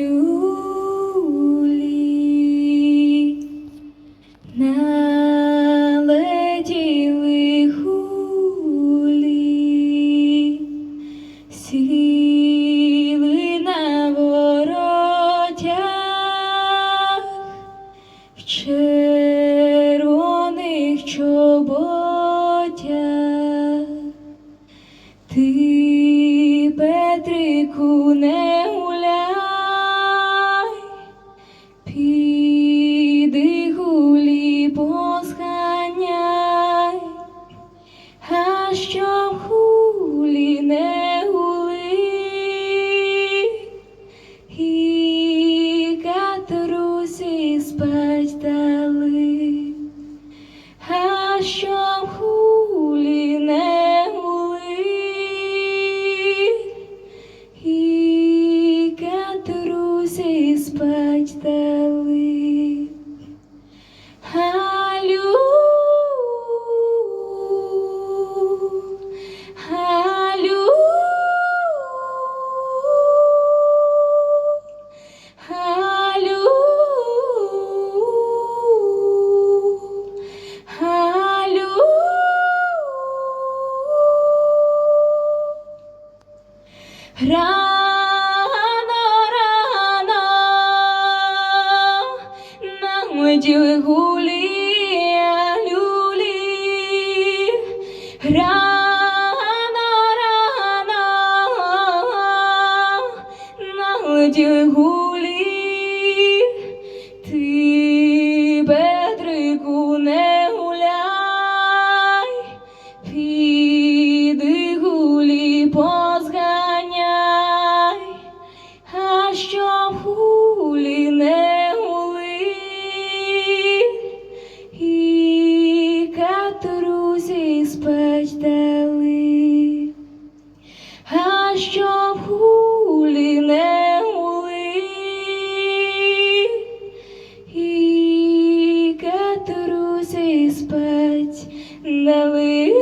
люлі, налетіли гулі, сіли на воротях спать. Галю, Галю, Галю, Галю. Рано, намоділи гулі, люлі. рана, рано, намоділи гулі. Дали. А що в гулі не гули, і катрусі спать дали.